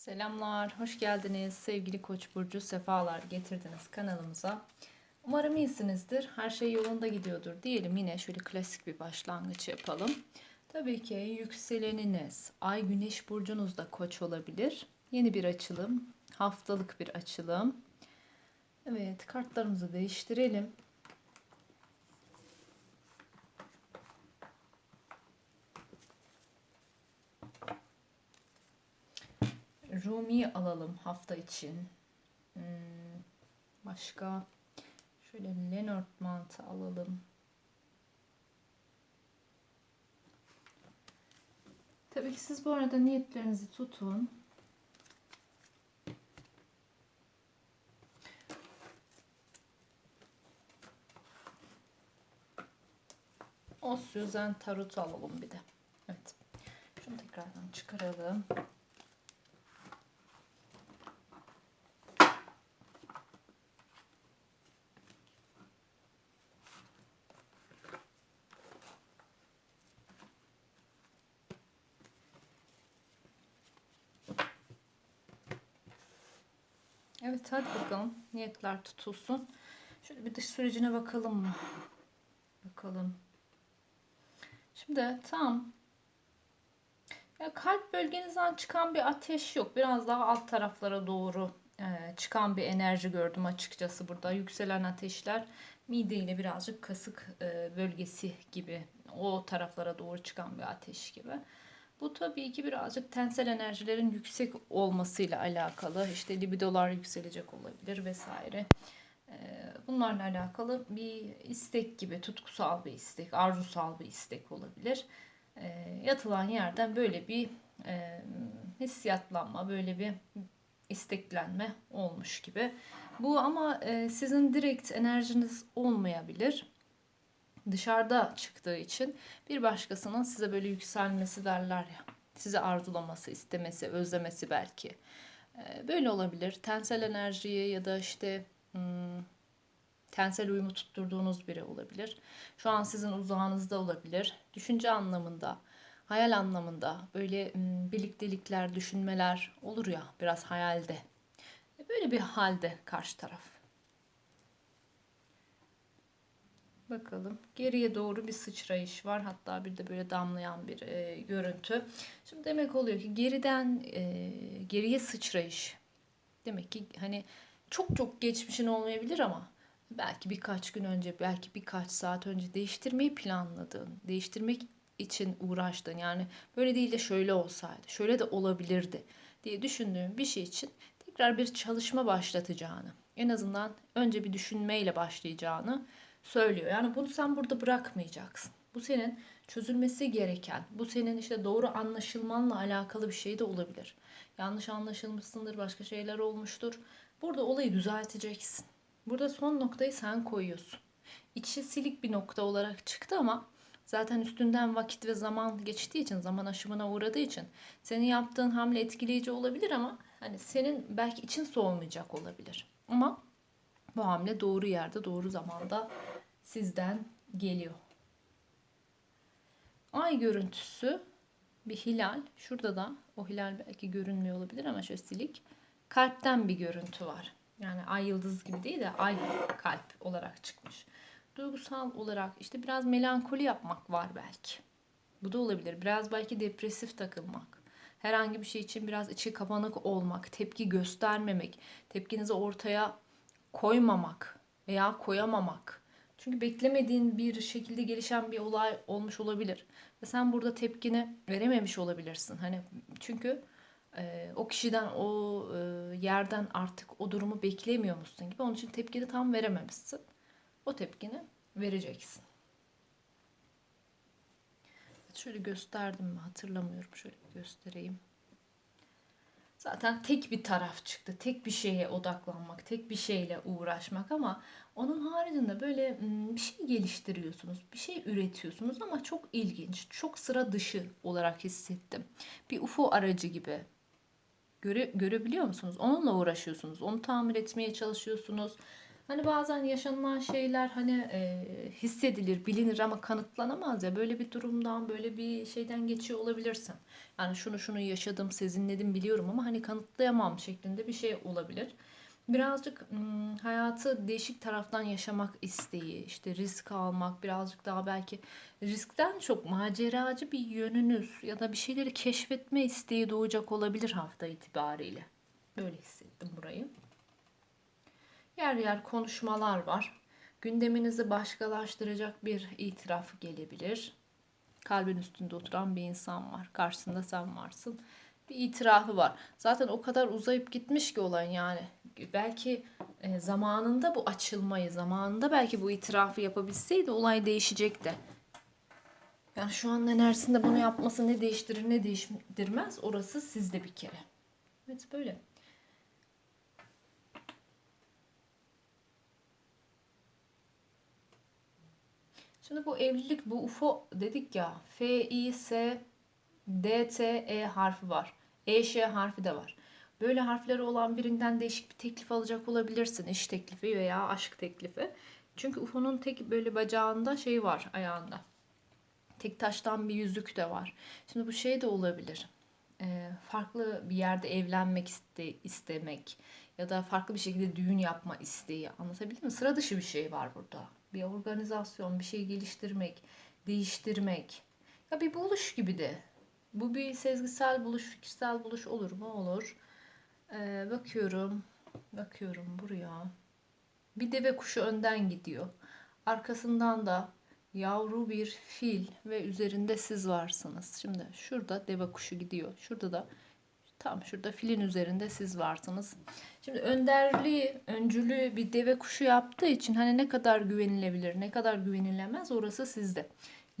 Selamlar, hoş geldiniz sevgili Koç burcu sefalar getirdiniz kanalımıza. Umarım iyisinizdir. Her şey yolunda gidiyordur diyelim. Yine şöyle klasik bir başlangıç yapalım. Tabii ki yükseleniniz, ay güneş burcunuzda Koç olabilir. Yeni bir açılım, haftalık bir açılım. Evet, kartlarımızı değiştirelim. Rumi alalım hafta için. Hmm, başka şöyle Lenormand alalım. Tabii ki siz bu arada niyetlerinizi tutun. O Süzen Tarot alalım bir de. Evet. Şunu tekrardan çıkaralım. Evet hadi bakalım. Niyetler tutulsun. Şöyle bir dış sürecine bakalım mı? Bakalım. Şimdi tam ya kalp bölgenizden çıkan bir ateş yok. Biraz daha alt taraflara doğru e, çıkan bir enerji gördüm açıkçası burada. Yükselen ateşler mide ile birazcık kasık e, bölgesi gibi o taraflara doğru çıkan bir ateş gibi. Bu tabii ki birazcık tensel enerjilerin yüksek olmasıyla alakalı. İşte libidolar yükselecek olabilir vesaire. Ee, bunlarla alakalı bir istek gibi, tutkusal bir istek, arzusal bir istek olabilir. Ee, yatılan yerden böyle bir e, hissiyatlanma, böyle bir isteklenme olmuş gibi. Bu ama e, sizin direkt enerjiniz olmayabilir dışarıda çıktığı için bir başkasının size böyle yükselmesi derler ya. Sizi arzulaması, istemesi, özlemesi belki. Ee, böyle olabilir. Tensel enerjiyi ya da işte hmm, tensel uyumu tutturduğunuz biri olabilir. Şu an sizin uzağınızda olabilir. Düşünce anlamında, hayal anlamında böyle hmm, birliktelikler, düşünmeler olur ya biraz hayalde. Böyle bir halde karşı taraf. Bakalım. Geriye doğru bir sıçrayış var. Hatta bir de böyle damlayan bir e, görüntü. Şimdi demek oluyor ki geriden e, geriye sıçrayış. Demek ki hani çok çok geçmişin olmayabilir ama belki birkaç gün önce, belki birkaç saat önce değiştirmeyi planladın. Değiştirmek için uğraştın. Yani böyle değil de şöyle olsaydı, şöyle de olabilirdi diye düşündüğün bir şey için tekrar bir çalışma başlatacağını, en azından önce bir düşünmeyle başlayacağını söylüyor. Yani bunu sen burada bırakmayacaksın. Bu senin çözülmesi gereken, bu senin işte doğru anlaşılmanla alakalı bir şey de olabilir. Yanlış anlaşılmışsındır, başka şeyler olmuştur. Burada olayı düzelteceksin. Burada son noktayı sen koyuyorsun. İçi silik bir nokta olarak çıktı ama zaten üstünden vakit ve zaman geçtiği için, zaman aşımına uğradığı için senin yaptığın hamle etkileyici olabilir ama hani senin belki için soğumayacak olabilir. Ama bu hamle doğru yerde, doğru zamanda sizden geliyor. Ay görüntüsü bir hilal. Şurada da o hilal belki görünmüyor olabilir ama şöyle silik. Kalpten bir görüntü var. Yani ay yıldız gibi değil de ay kalp olarak çıkmış. Duygusal olarak işte biraz melankoli yapmak var belki. Bu da olabilir. Biraz belki depresif takılmak. Herhangi bir şey için biraz içi kapanık olmak, tepki göstermemek, tepkinizi ortaya koymamak veya koyamamak. Çünkü beklemediğin bir şekilde gelişen bir olay olmuş olabilir. Ve sen burada tepkini verememiş olabilirsin. Hani çünkü e, o kişiden o e, yerden artık o durumu beklemiyormuşsun gibi. Onun için tepkini tam verememişsin. O tepkini vereceksin. Şöyle gösterdim mi hatırlamıyorum. Şöyle göstereyim. Zaten tek bir taraf çıktı. Tek bir şeye odaklanmak, tek bir şeyle uğraşmak ama onun haricinde böyle bir şey geliştiriyorsunuz, bir şey üretiyorsunuz ama çok ilginç, çok sıra dışı olarak hissettim. Bir UFO aracı gibi. Göre, görebiliyor musunuz? Onunla uğraşıyorsunuz. Onu tamir etmeye çalışıyorsunuz. Hani bazen yaşanılan şeyler hani e, hissedilir, bilinir ama kanıtlanamaz ya. Böyle bir durumdan, böyle bir şeyden geçiyor olabilirsin. Yani şunu şunu yaşadım, sezinledim biliyorum ama hani kanıtlayamam şeklinde bir şey olabilir. Birazcık hmm, hayatı değişik taraftan yaşamak isteği, işte risk almak, birazcık daha belki riskten çok maceracı bir yönünüz ya da bir şeyleri keşfetme isteği doğacak olabilir hafta itibariyle. Böyle hissettim burayı. Yer yer konuşmalar var. Gündeminizi başkalaştıracak bir itiraf gelebilir. Kalbin üstünde oturan bir insan var. Karşısında sen varsın. Bir itirafı var. Zaten o kadar uzayıp gitmiş ki olan yani. Belki e, zamanında bu açılmayı, zamanında belki bu itirafı yapabilseydi olay değişecekti. Yani şu an enerjisinde bunu yapması ne değiştirir ne değiştirmez orası sizde bir kere. Evet böyle. Şimdi bu evlilik, bu UFO dedik ya. F, I, S, D, T, E harfi var. E, Ş harfi de var. Böyle harfleri olan birinden değişik bir teklif alacak olabilirsin. İş teklifi veya aşk teklifi. Çünkü UFO'nun tek böyle bacağında şey var ayağında. Tek taştan bir yüzük de var. Şimdi bu şey de olabilir. Ee, farklı bir yerde evlenmek iste, istemek ya da farklı bir şekilde düğün yapma isteği anlatabildim mi? Sıra dışı bir şey var burada bir organizasyon, bir şey geliştirmek, değiştirmek. Ya bir buluş gibi de. Bu bir sezgisel buluş, fikirsel buluş olur mu? Olur. Ee, bakıyorum, bakıyorum buraya. Bir deve kuşu önden gidiyor. Arkasından da yavru bir fil ve üzerinde siz varsınız. Şimdi şurada deve kuşu gidiyor. Şurada da tam şurada filin üzerinde siz varsınız. Şimdi önderliği, öncülüğü bir deve kuşu yaptığı için hani ne kadar güvenilebilir, ne kadar güvenilemez orası sizde.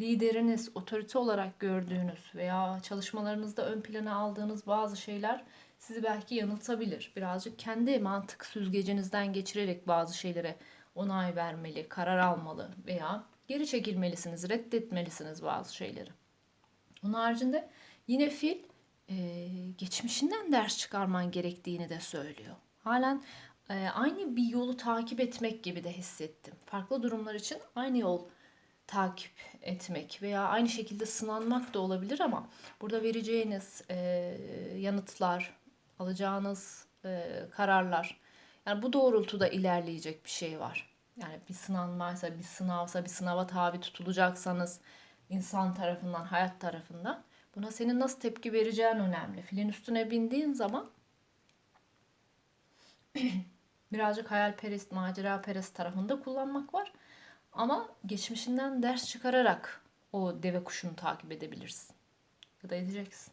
Lideriniz, otorite olarak gördüğünüz veya çalışmalarınızda ön plana aldığınız bazı şeyler sizi belki yanıltabilir. Birazcık kendi mantık süzgecinizden geçirerek bazı şeylere onay vermeli, karar almalı veya geri çekilmelisiniz, reddetmelisiniz bazı şeyleri. Onun haricinde yine fil e, geçmişinden ders çıkarman gerektiğini de söylüyor halen e, aynı bir yolu takip etmek gibi de hissettim. Farklı durumlar için aynı yol takip etmek veya aynı şekilde sınanmak da olabilir ama burada vereceğiniz e, yanıtlar, alacağınız e, kararlar yani bu doğrultuda ilerleyecek bir şey var. Yani bir sınanmaysa, bir sınavsa, bir sınava tabi tutulacaksanız insan tarafından, hayat tarafından buna senin nasıl tepki vereceğin önemli. Filin üstüne bindiğin zaman birazcık hayalperest, maceraperest tarafında kullanmak var. Ama geçmişinden ders çıkararak o deve kuşunu takip edebilirsin. Ya da edeceksin.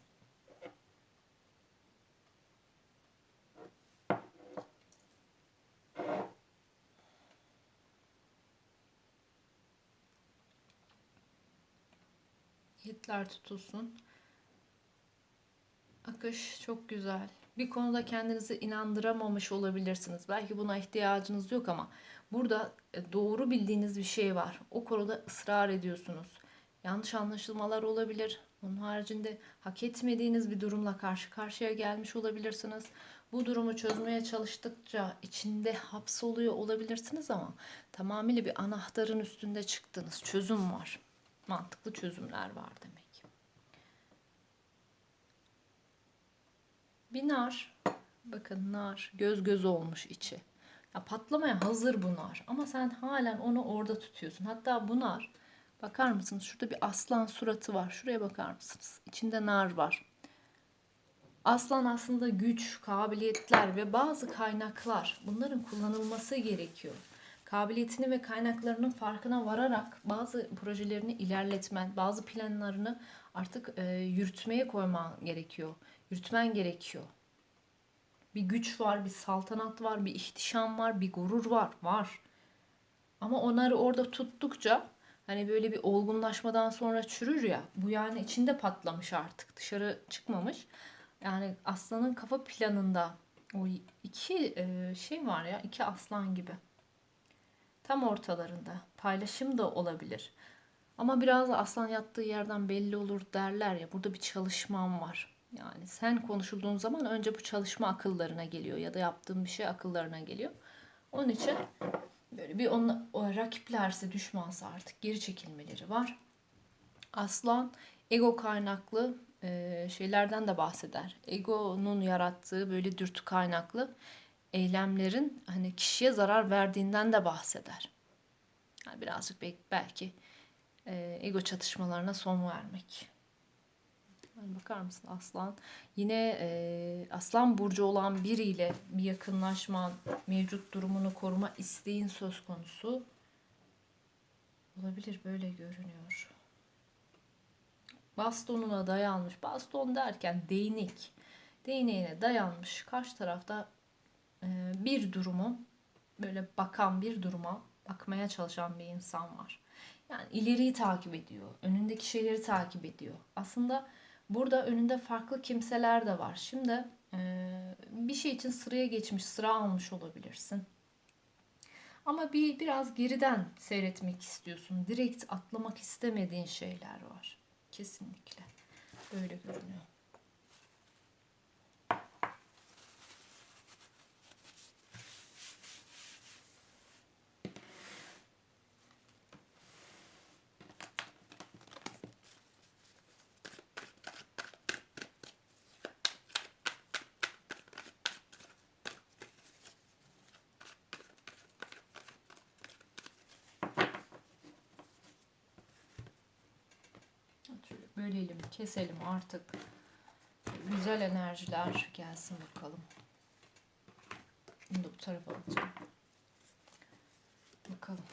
Niyetler tutulsun. Akış çok güzel bir konuda kendinizi inandıramamış olabilirsiniz. Belki buna ihtiyacınız yok ama burada e, doğru bildiğiniz bir şey var. O konuda ısrar ediyorsunuz. Yanlış anlaşılmalar olabilir. Onun haricinde hak etmediğiniz bir durumla karşı karşıya gelmiş olabilirsiniz. Bu durumu çözmeye çalıştıkça içinde hapsoluyor olabilirsiniz ama tamamıyla bir anahtarın üstünde çıktınız. Çözüm var. Mantıklı çözümler var demek. Bir nar. Bakın nar. Göz göz olmuş içi. Ya patlamaya hazır bu nar. Ama sen halen onu orada tutuyorsun. Hatta bu nar. Bakar mısınız? Şurada bir aslan suratı var. Şuraya bakar mısınız? İçinde nar var. Aslan aslında güç, kabiliyetler ve bazı kaynaklar. Bunların kullanılması gerekiyor. Kabiliyetini ve kaynaklarının farkına vararak bazı projelerini ilerletmen, bazı planlarını artık e, yürütmeye koyman gerekiyor yürütmen gerekiyor. Bir güç var, bir saltanat var, bir ihtişam var, bir gurur var, var. Ama onları orada tuttukça hani böyle bir olgunlaşmadan sonra çürür ya. Bu yani içinde patlamış artık. Dışarı çıkmamış. Yani aslanın kafa planında o iki e, şey var ya, iki aslan gibi. Tam ortalarında. Paylaşım da olabilir. Ama biraz aslan yattığı yerden belli olur derler ya. Burada bir çalışmam var. Yani sen konuşulduğun zaman önce bu çalışma akıllarına geliyor ya da yaptığın bir şey akıllarına geliyor. Onun için böyle bir onla, o rakiplerse düşmansa artık geri çekilmeleri var. Aslan ego kaynaklı e, şeylerden de bahseder. Egonun yarattığı böyle dürtü kaynaklı eylemlerin hani kişiye zarar verdiğinden de bahseder. Yani birazcık belki, belki e, ego çatışmalarına son vermek. Yani bakar mısın aslan? Yine e, aslan burcu olan biriyle bir yakınlaşma, mevcut durumunu koruma isteğin söz konusu. Olabilir böyle görünüyor. Bastonuna dayanmış. Baston derken değnek. Değneğine dayanmış. Karşı tarafta e, bir durumu böyle bakan bir duruma bakmaya çalışan bir insan var. Yani ileriyi takip ediyor. Önündeki şeyleri takip ediyor. Aslında burada önünde farklı kimseler de var. Şimdi e, bir şey için sıraya geçmiş, sıra almış olabilirsin. Ama bir biraz geriden seyretmek istiyorsun. Direkt atlamak istemediğin şeyler var. Kesinlikle. Böyle görünüyor. Şöyle bölelim, keselim artık. Güzel enerjiler gelsin bakalım. Bunu bu tarafa alacağım. Bakalım.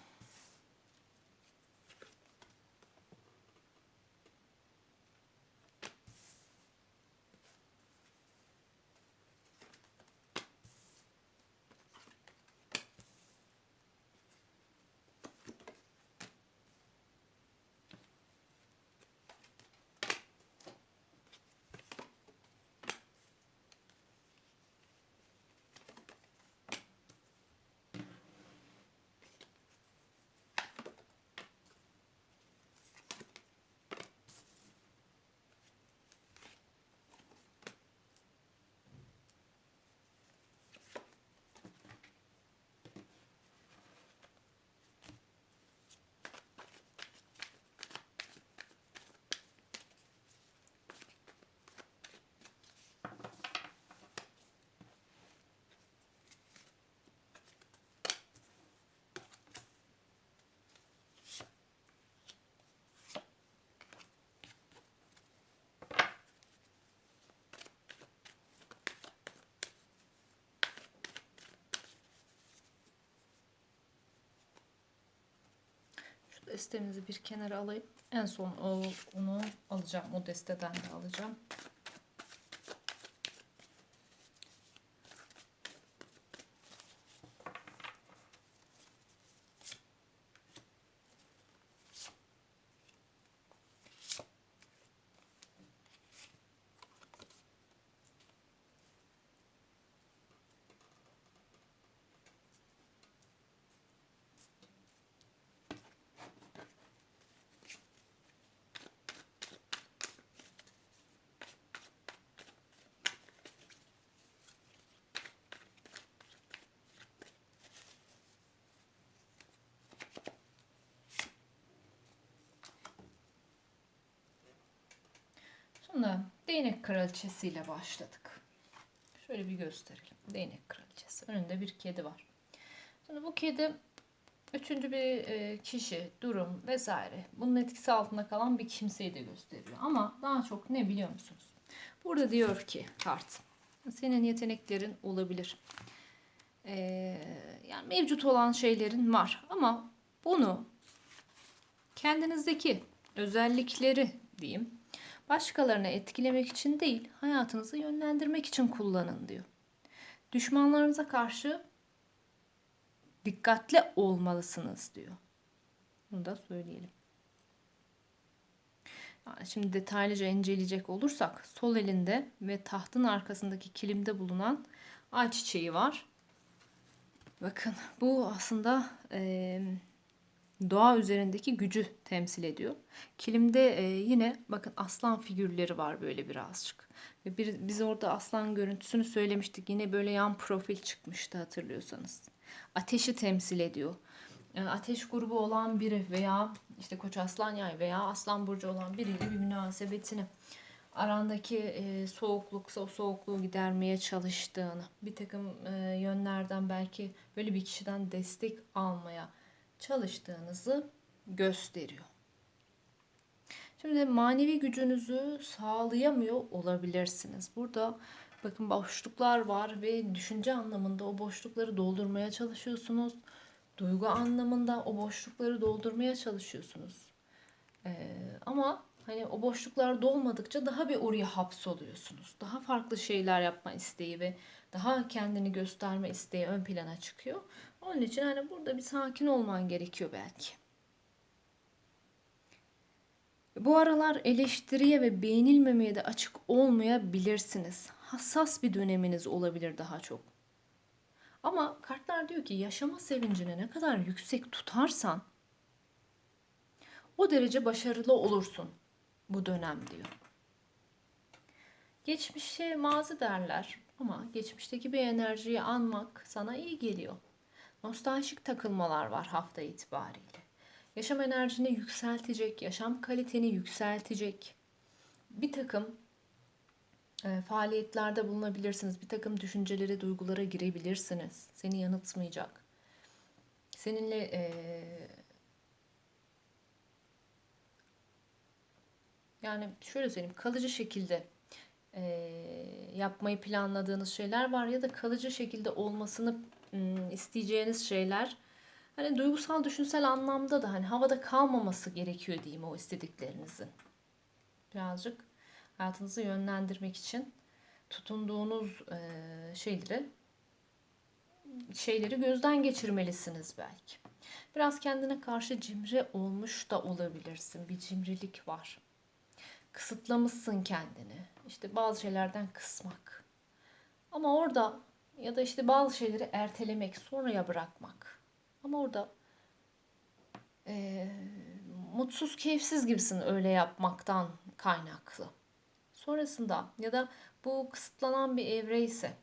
Şu destemizi bir kenara alayım. En son onu alacağım. O desteden de alacağım. Değnek kraliçesiyle başladık. Şöyle bir gösterelim. Değnek kraliçesi. Önünde bir kedi var. Şimdi bu kedi üçüncü bir e, kişi, durum vesaire bunun etkisi altında kalan bir kimseyi de gösteriyor. Ama daha çok ne biliyor musunuz? Burada diyor ki kart senin yeteneklerin olabilir. Ee, yani mevcut olan şeylerin var ama bunu kendinizdeki özellikleri diyeyim başkalarını etkilemek için değil, hayatınızı yönlendirmek için kullanın diyor. Düşmanlarınıza karşı dikkatli olmalısınız diyor. Bunu da söyleyelim. Yani şimdi detaylıca inceleyecek olursak sol elinde ve tahtın arkasındaki kilimde bulunan ay çiçeği var. Bakın bu aslında e, doğa üzerindeki gücü temsil ediyor. Kilimde e, yine bakın aslan figürleri var böyle birazcık. Ve bir, biz orada aslan görüntüsünü söylemiştik. Yine böyle yan profil çıkmıştı hatırlıyorsanız. Ateşi temsil ediyor. E, Ateş grubu olan biri veya işte Koç Aslan Yay veya Aslan Burcu olan biriyle bir münasebetini arandaki e, soğukluksa o soğukluğu gidermeye çalıştığını, bir takım e, yönlerden belki böyle bir kişiden destek almaya çalıştığınızı gösteriyor. Şimdi manevi gücünüzü sağlayamıyor olabilirsiniz. Burada bakın boşluklar var ve düşünce anlamında o boşlukları doldurmaya çalışıyorsunuz. Duygu anlamında o boşlukları doldurmaya çalışıyorsunuz. Ee, ama hani o boşluklar dolmadıkça daha bir oraya hapsoluyorsunuz. Daha farklı şeyler yapma isteği ve daha kendini gösterme isteği ön plana çıkıyor. Onun için hani burada bir sakin olman gerekiyor belki. Bu aralar eleştiriye ve beğenilmemeye de açık olmayabilirsiniz. Hassas bir döneminiz olabilir daha çok. Ama kartlar diyor ki yaşama sevincini ne kadar yüksek tutarsan o derece başarılı olursun bu dönem diyor. Geçmişe mazi derler ama geçmişteki bir enerjiyi anmak sana iyi geliyor. Nostaljik takılmalar var hafta itibariyle. Yaşam enerjini yükseltecek, yaşam kaliteni yükseltecek bir takım e, faaliyetlerde bulunabilirsiniz. Bir takım düşüncelere, duygulara girebilirsiniz. Seni yanıltmayacak. Seninle e, yani şöyle söyleyeyim kalıcı şekilde e, yapmayı planladığınız şeyler var ya da kalıcı şekilde olmasını isteyeceğiniz şeyler hani duygusal düşünsel anlamda da hani havada kalmaması gerekiyor diyeyim o istediklerinizin. Birazcık hayatınızı yönlendirmek için tutunduğunuz e, şeyleri şeyleri gözden geçirmelisiniz belki. Biraz kendine karşı cimri olmuş da olabilirsin. Bir cimrilik var. Kısıtlamışsın kendini. İşte bazı şeylerden kısmak. Ama orada ya da işte bazı şeyleri ertelemek, sonraya bırakmak. Ama orada e, mutsuz, keyifsiz gibisin öyle yapmaktan kaynaklı. Sonrasında ya da bu kısıtlanan bir evre ise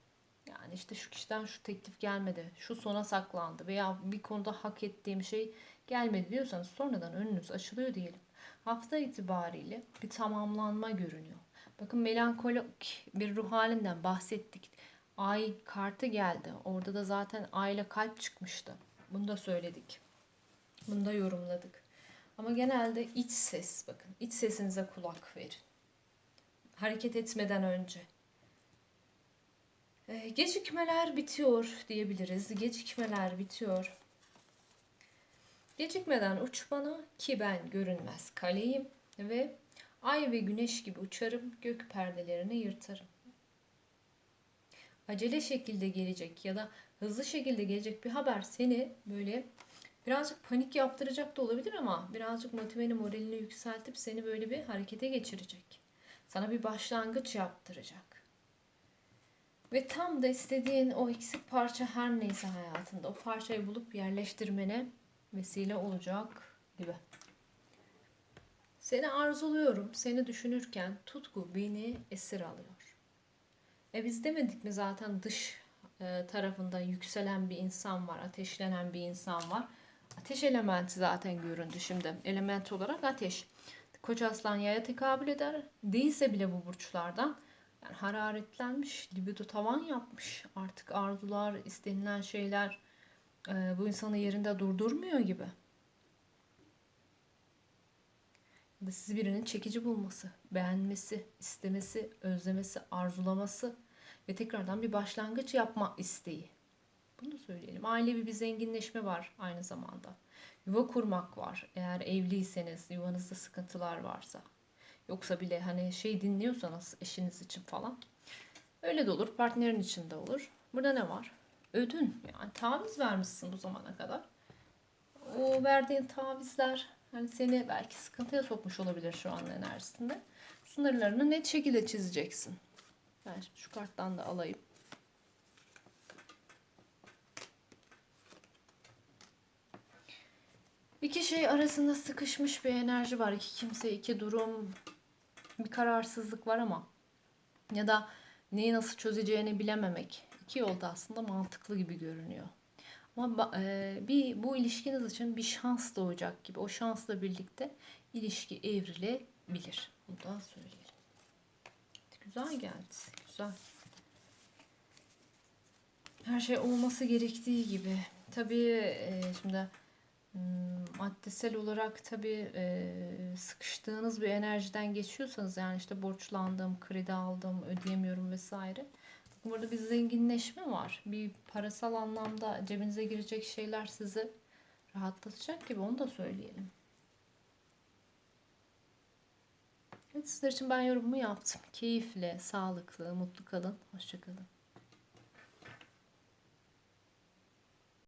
yani işte şu kişiden şu teklif gelmedi, şu sona saklandı veya bir konuda hak ettiğim şey gelmedi diyorsanız sonradan önünüz açılıyor diyelim. Hafta itibariyle bir tamamlanma görünüyor. Bakın melankolik bir ruh halinden bahsettik. Ay kartı geldi. Orada da zaten ayla kalp çıkmıştı. Bunu da söyledik. Bunu da yorumladık. Ama genelde iç ses bakın. iç sesinize kulak verin. Hareket etmeden önce. Ee, gecikmeler bitiyor diyebiliriz. Gecikmeler bitiyor. Gecikmeden uç bana ki ben görünmez kaleyim ve ay ve güneş gibi uçarım gök perdelerini yırtarım. Acele şekilde gelecek ya da hızlı şekilde gelecek bir haber seni böyle birazcık panik yaptıracak da olabilir ama birazcık motiveni moralini yükseltip seni böyle bir harekete geçirecek. Sana bir başlangıç yaptıracak. Ve tam da istediğin o eksik parça her neyse hayatında o parçayı bulup yerleştirmene vesile olacak gibi. Seni arzuluyorum, seni düşünürken tutku beni esir alıyor. E biz demedik mi zaten dış e, tarafında yükselen bir insan var, ateşlenen bir insan var. Ateş elementi zaten göründü şimdi. Element olarak ateş. Koç aslan yaya tekabül eder. Değilse bile bu burçlardan yani hararetlenmiş, libido tavan yapmış. Artık arzular, istenilen şeyler e, bu insanı yerinde durdurmuyor gibi. Ya da sizi birinin çekici bulması, beğenmesi, istemesi, özlemesi, arzulaması ve tekrardan bir başlangıç yapma isteği. Bunu söyleyelim. Ailevi bir zenginleşme var aynı zamanda. Yuva kurmak var. Eğer evliyseniz, yuvanızda sıkıntılar varsa. Yoksa bile hani şey dinliyorsanız eşiniz için falan. Öyle de olur. Partnerin için de olur. Burada ne var? Ödün. Yani taviz vermişsin bu zamana kadar. O verdiğin tavizler hani seni belki sıkıntıya sokmuş olabilir şu an enerjisinde. Sınırlarını net şekilde çizeceksin. Ben şimdi şu karttan da alayım. İki şey arasında sıkışmış bir enerji var. İki kimse, iki durum, bir kararsızlık var ama ya da neyi nasıl çözeceğini bilememek. İki yolda aslında mantıklı gibi görünüyor. Ama e, bir bu ilişkiniz için bir şans doğacak gibi. O şansla birlikte ilişki evrilebilir. Bunu. Güzel geldi. Güzel. Her şey olması gerektiği gibi. Tabii e, şimdi hmm, maddesel olarak tabii e, sıkıştığınız bir enerjiden geçiyorsanız yani işte borçlandım, kredi aldım, ödeyemiyorum vesaire. Burada bir zenginleşme var. Bir parasal anlamda cebinize girecek şeyler sizi rahatlatacak gibi onu da söyleyelim. Evet sizler için ben yorumumu yaptım. Keyifle, sağlıklı, mutlu kalın. Hoşçakalın.